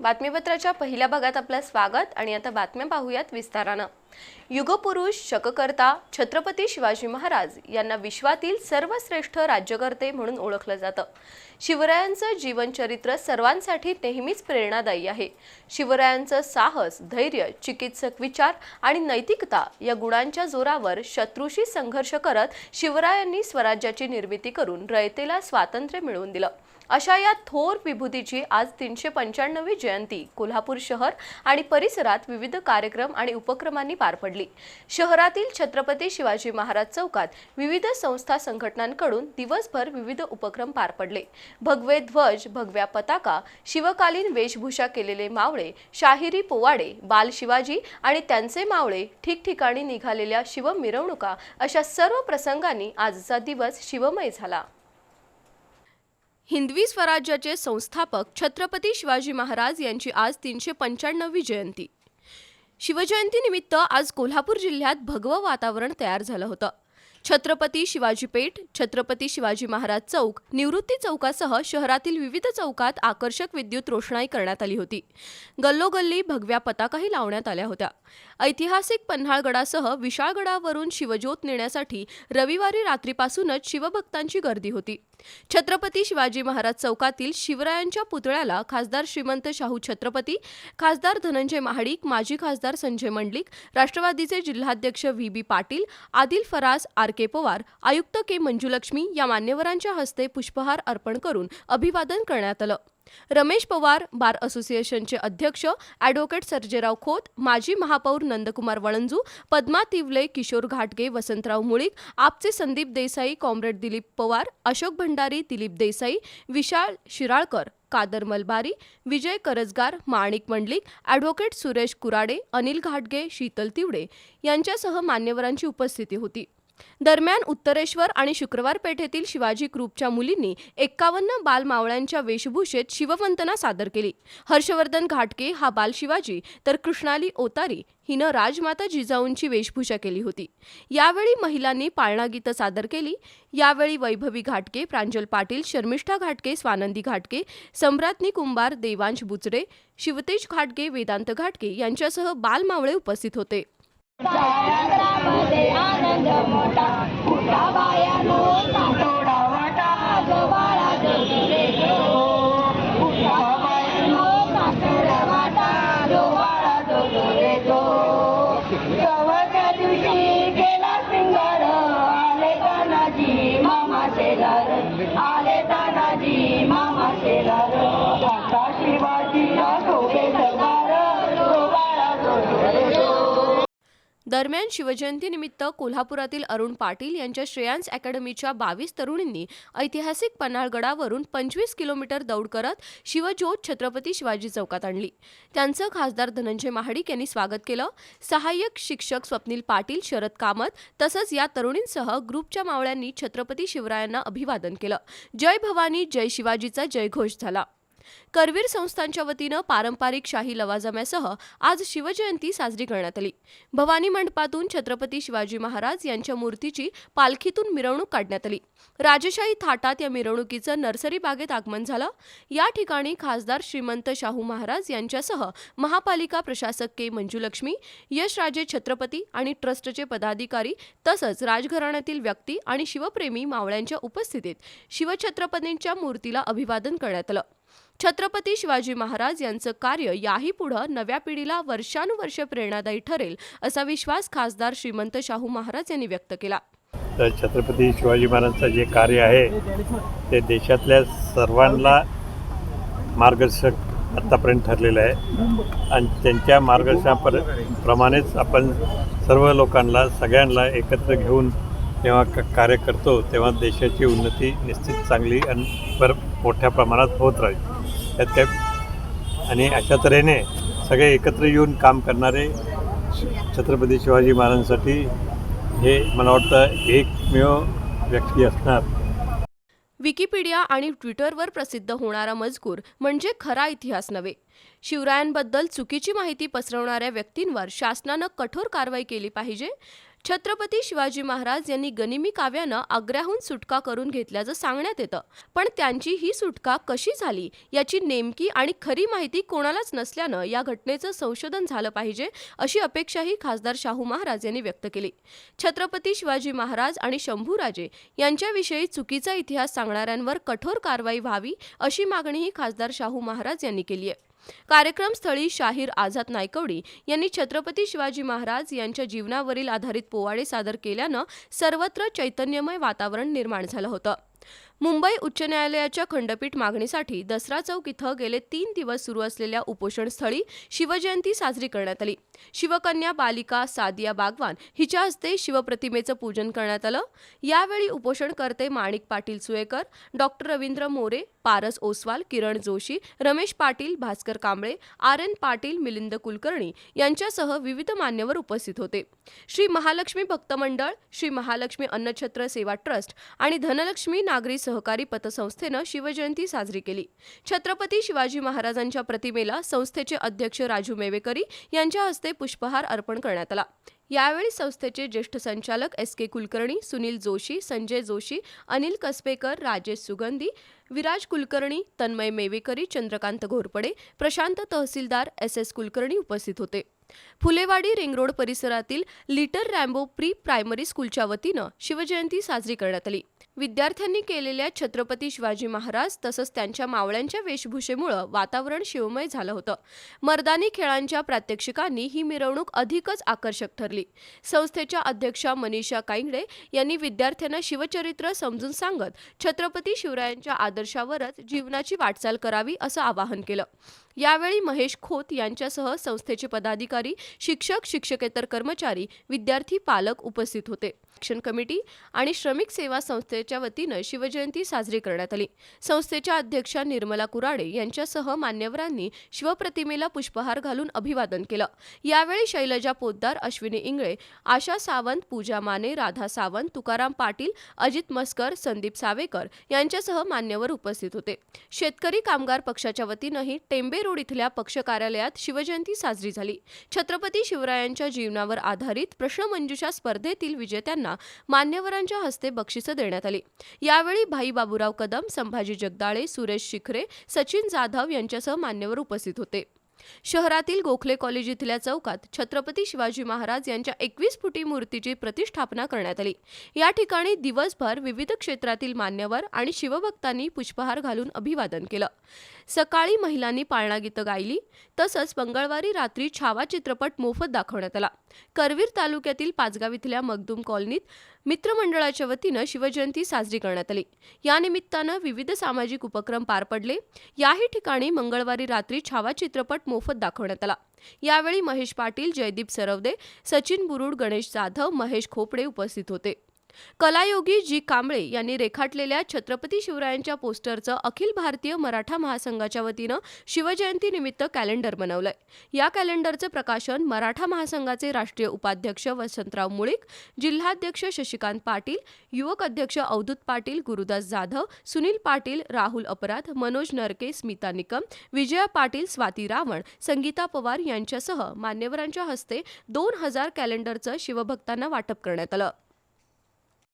बातमीपत्राच्या पहिल्या भागात आपलं स्वागत आणि आता बातम्या पाहूयात विस्तारानं. युगपुरुष शककर्ता छत्रपती शिवाजी महाराज यांना विश्वातील सर्वश्रेष्ठ राज्यकर्ते म्हणून ओळखलं जातं. शिवरायांचं जीवनचरित्र सर्वांसाठी नेहमीच प्रेरणादायी आहे. शिवरायांचं साहस धैर्य चिकित्सक विचार आणि नैतिकता या गुणांच्या जोरावर शत्रूशी संघर्ष करत शिवरायांनी स्वराज्याची निर्मिती करून रयतेला स्वातंत्र्य मिळवून दिलं. अशा या थोर विभूतीची आज तीनशे पंच्याण्णवी जयंती कोल्हापूर शहर आणि परिसरात विविध कार्यक्रम आणि उपक्रमांनी पार पडली. शहरातील छत्रपती शिवाजी महाराज चौकात विविध संस्था संघटनांकडून दिवसभर विविध उपक्रम पार पडले. भगवे ध्वज भगव्या पताका शिवकालीन वेशभूषा केलेले मावळे शाहिरी पोवाडे बाल शिवाजी आणि त्यांचे मावळे ठिकठिकाणी निघालेल्या शिव मिरवणुका अशा सर्व प्रसंगांनी आजचा दिवस शिवमय झाला. हिंदवी स्वराज्याचे संस्थापक छत्रपती शिवाजी महाराज यांची आज तीनशे पंच्याण्णवी जयंती. शिवजयंतीनिमित्त आज कोल्हापूर जिल्ह्यात भगवं वातावरण तयार झालं होतं. छत्रपती शिवाजी पेठ छत्रपती शिवाजी महाराज चौक निवृत्ती चौकासह शहरातील विविध चौकात आकर्षक विद्युत रोषणाई करण्यात आली होती. गल्लोगल्ली भगव्या पताकाही लावण्यात आल्या होत्या. ऐतिहासिक पन्हाळगडासह विशाळगडावरून शिवज्योत नेण्यासाठी रविवारी रात्रीपासूनच शिवभक्तांची गर्दी होती. छत्रपती शिवाजी महाराज चौकातील शिवरायांच्या पुतळ्याला खासदार श्रीमंत शाहू छत्रपती खासदार धनंजय महाडिक माजी खासदार संजय मंडलिक राष्ट्रवादीचे जिल्हाध्यक्ष V B Patil Adil Faraz R. K Pawar आयुक्त के मंजुलक्ष्मी या मान्यवरांच्या हस्ते पुष्पहार अर्पण करून अभिवादन करण्यात आलं. रमेश पवार बार असोसिएशनचे अध्यक्ष ॲडव्होकेट सर्जेराव खोत माजी महापौर नंदकुमार वळंजू पद्मा तिवले किशोर घाटगे वसंतराव मुळीक आपचे संदीप देसाई कॉम्रेड दिलीप पवार अशोक भंडारी दिलीप देसाई विशाल शिराळकर कादर मलबारी विजय करजगार माणिक मंडलिक ॲडव्होकेट सुरेश कुराडे अनिल घाटगे शीतल तिवडे यांच्यासह मान्यवरांची उपस्थिती होती. दरम्यान उत्तरेश्वर आणि शुक्रवार पेठेतील शिवाजी ग्रुपच्या मुलींनी एक्कावन्न बालमावळ्यांच्या वेशभूषेत शिववंतना सादर केली. हर्षवर्धन घाटके हा बाल शिवाजी तर कृष्णाली ओतारी हिनं राजमाता जिजाऊंची वेशभूषा केली होती. यावेळी महिलांनी पाळणा गीतं सादर केली. यावेळी वैभवी घाटके प्रांजल पाटील शर्मिष्ठा घाटके स्वानंदी घाटके सम्राज्ञी कुंभार देवांश बुचडे शिवतेज घाटगे वेदांत घाटके यांच्यासह बालमावळे उपस्थित होते. आनंद मोठा. मोठा दरम्यान शिवजयंतीनिमित्त कोल्हापुरातील अरुण पाटील यांच्या श्रेयांस अकॅडमीच्या बावीस तरुणींनी ऐतिहासिक पन्हाळगडावरून पंचवीस किलोमीटर दौड करत शिवज्योत छत्रपती शिवाजी चौकात आणली. त्यांचं खासदार धनंजय महाडिक यांनी स्वागत केलं. सहाय्यक शिक्षक स्वप्नील पाटील शरद कामत तसंच या तरुणींसह ग्रुपच्या मावळ्यांनी छत्रपती शिवरायांना अभिवादन केलं. जय भवानी जय शिवाजीचा जयघोष झाला. करवीर संस्थांच्या वतीनं पारंपरिक शाही लवाजम्यासह आज शिवजयंती साजरी करण्यात आली. भवानी मंडपातून छत्रपती शिवाजी महाराज यांच्या मूर्तीची पालखीतून मिरवणूक काढण्यात आली. राजशाही थाटात या मिरवणुकीचं नर्सरी बागेत आगमन झालं. या ठिकाणी खासदार श्रीमंत शाहू महाराज यांच्यासह महापालिका प्रशासक के मंजुलक्ष्मी यशराजे छत्रपती आणि ट्रस्टचे पदाधिकारी तसंच राजघराण्यातील व्यक्ती आणि शिवप्रेमी मावळ्यांच्या उपस्थितीत शिवछत्रपतींच्या मूर्तीला अभिवादन करण्यात आलं. छत्रपती शिवाजी महाराज यांचं कार्य याही पुढं नव्या पिढीला वर्षानुवर्ष प्रेरणादायी ठरेल असा विश्वास खासदार श्रीमंत शाहू महाराज यांनी व्यक्त केला. तर छत्रपती शिवाजी महाराजांचं जे कार्य आहे ते देशातल्या सर्वांना मार्गदर्शक आत्तापर्यंत ठरलेलं आहे. आणि त्यांच्या मार्गदर्शनापर प्रमाणेच आपण सर्व लोकांना सगळ्यांना एकत्र घेऊन जेव्हा क कार्य करतो तेव्हा देशाची उन्नती निश्चित चांगली आणि पर मोठ्या प्रमाणात होत राहील. त्यात काय? आणि अशा तऱ्हेने सगळे एकत्र येऊन काम करणारे छत्रपती शिवाजी महाराजांसाठी हे मला वाटतं एकमेव व्यक्ती असणार. विकिपीडिया आणि ट्विटरवर प्रसिद्ध होणारा मजकूर म्हणजे खरा इतिहास नव्हे. शिवरायांबद्दल चुकीची माहिती पसरवणाऱ्या व्यक्तींवर शासनानं कठोर कारवाई केली पाहिजे. छत्रपती शिवाजी महाराज यांनी गनिमी काव्यानं आग्र्याहून सुटका करून घेतल्याचं सांगण्यात येतं. पण त्यांची ही सुटका कशी झाली याची नेमकी आणि खरी माहिती कोणालाच नसल्यानं या घटनेचं संशोधन झालं पाहिजे अशी अपेक्षाही खासदार शाहू महाराज यांनी व्यक्त केली. छत्रपती शिवाजी महाराज आणि शंभूराजे यांच्याविषयी चुकीचा इतिहास सांगणाऱ्यांवर कठोर कारवाई व्हावी अशी मागणीही खासदार शाहू महाराज यांनी केली आहे कार्यक्रमस्थळी शाहीर आझाद नायकवडी यांनी छत्रपती शिवाजी महाराज यांच्या जीवनावरील आधारित पोवाडे सादर केल्यानं सर्वत्र चैतन्यमय वातावरण निर्माण झालं होतं. मुंबई उच्च न्यायालयाच्या खंडपीठ मागणीसाठी दसरा चौक इथं गेले तीन दिवस सुरू असलेल्या उपोषणस्थळी शिवजयंती साजरी करण्यात आली. शिवकन्या बालिका सादिया बागवान हिच्या हस्ते शिवप्रतिमेचं पूजन करण्यात आलं. यावेळी उपोषणकर्ते Manik Patil Suyekar doctor Ravindra More Paras Oswal Kiran Joshi Ramesh Patil Bhaskar Kamble R N Patil Milind Kulkarni यांच्यासह विविध मान्यवर उपस्थित होते. श्री महालक्ष्मी भक्त मंडळ श्री महालक्ष्मी अन्नछत्र सेवा ट्रस्ट आणि धनलक्ष्मी नागरी सहकारी पतसंस्थेनं शिवजयंती साजरी केली. छत्रपती शिवाजी महाराजांच्या प्रतिमेला संस्थेचे अध्यक्ष राजू मेवेकरी यांच्या हस्ते पुष्पहार अर्पण करण्यात आला. यावेळी संस्थेचे ज्येष्ठ संचालक S K Kulkarni Sunil Joshi Sanjay Joshi Anil Kasbekar Rajesh Sugandhi Viraj Kulkarni Tanmay Mevekari Chandrakant Ghorpade Prashant Tahsildar S S Kulkarni उपस्थित होते. फुलेवाडी रिंग रोड परिसरातील लिटर रॅम्बो प्री प्रायमरी स्कूलच्या वतीनं शिवजयंती साजरी करण्यात आली. विद्यार्थ्यांनी केलेल्या छत्रपती शिवाजी महाराज तसंच त्यांच्या मावळ्यांच्या वेशभूषेमुळं वातावरण शिवमय झालं होतं. मर्दानी खेळांच्या प्रात्यक्षिकांनी ही मिरवणूक अधिकच आकर्षक ठरली. संस्थेच्या अध्यक्षा मनीषा काईंगडे यांनी विद्यार्थ्यांना शिवचरित्र समजून सांगत छत्रपती शिवरायांच्या आदर्शावरच जीवनाची वाटचाल करावी असं आवाहन केलं. यावेळी महेश खोत यांच्यासह संस्थेचे पदाधिकारी शिक्षक शिक्षकेतर कर्मचारी विद्यार्थी पालक उपस्थित होते. शिक्षण कमिटी आणि श्रमिक सेवा संस्थेच्या वतीनं शिवजयंती साजरी करण्यात आली. संस्थेच्या अध्यक्षा निर्मला कुराडे यांच्यासह मान्यवरांनी शिवप्रतिमेला पुष्पहार घालून अभिवादन केलं. यावेळी शैलजा पोद्दार अश्विनी इंगळे आशा सावंत पूजा माने राधा सावंत तुकाराम पाटील अजित मस्कर संदीप सावेकर यांच्यासह मान्यवर उपस्थित होते. शेतकरी कामगार पक्षाच्या वतीनंही टेंबे रोड इथल्या पक्ष कार्यालयात शिवजयंती साजरी झाली. छत्रपती शिवरायांच्या जीवनावर आधारित प्रश्नमंजुषा स्पर्धेतील विजेत्यांना मान्यवरांच्या हस्ते बक्षिसं देण्यात आली. यावेळी भाई बाबूराव कदम संभाजी जगदाळे सुरेश शिखरे सचिन जाधव यांच्यासह मान्यवर उपस्थित होते. शहरातील गोखले कॉलेज इथल्या चौकात छत्रपती शिवाजी महाराज यांच्या एकवीस फुटी मूर्तीची प्रतिष्ठापना करण्यात आली. या ठिकाणी दिवसभर विविध क्षेत्रातील मान्यवर आणि शिवभक्तांनी पुष्पहार घालून अभिवादन केलं. सकाळी महिलांनी पाळणा गीतं गायली तसंच मंगळवारी रात्री छावा चित्रपट मोफत दाखवण्यात आला. करवीर तालुक्यातील पाचगाव इथल्या मगदूम कॉलनीत मित्रमंडळाच्या वतीनं शिवजयंती साजरी करण्यात आली. या निमित्तानं विविध सामाजिक उपक्रम पार पडले. याही ठिकाणी मंगळवारी रात्री छावा चित्रपट मोफत दाखवण्यात आला. यावेळी महेश पाटील जयदीप सरवदे सचिन बुरुड गणेश जाधव महेश खोपडे उपस्थित होते. कलायोगी जी कांबळे यांनी रेखाटलेल्या छत्रपती शिवरायांच्या पोस्टरचं अखिल भारतीय मराठा महासंघाच्या वतीनं शिवजयंती निमित्त कॅलेंडर बनवलंय. या कॅलेंडरचं प्रकाशन मराठा महासंघाचे राष्ट्रीय उपाध्यक्ष वसंतराव मुळीक जिल्हाध्यक्ष शशिकांत पाटील युवक अध्यक्ष अवधूत पाटील गुरुदास जाधव सुनील पाटील राहुल अपराध मनोज नरके स्मिता निकम विजया पाटील स्वाती रावण संगीता पवार यांच्यासह मान्यवरांच्या हस्ते दोन हजार कॅलेंडरचं शिवभक्तांना वाटप करण्यात आलं.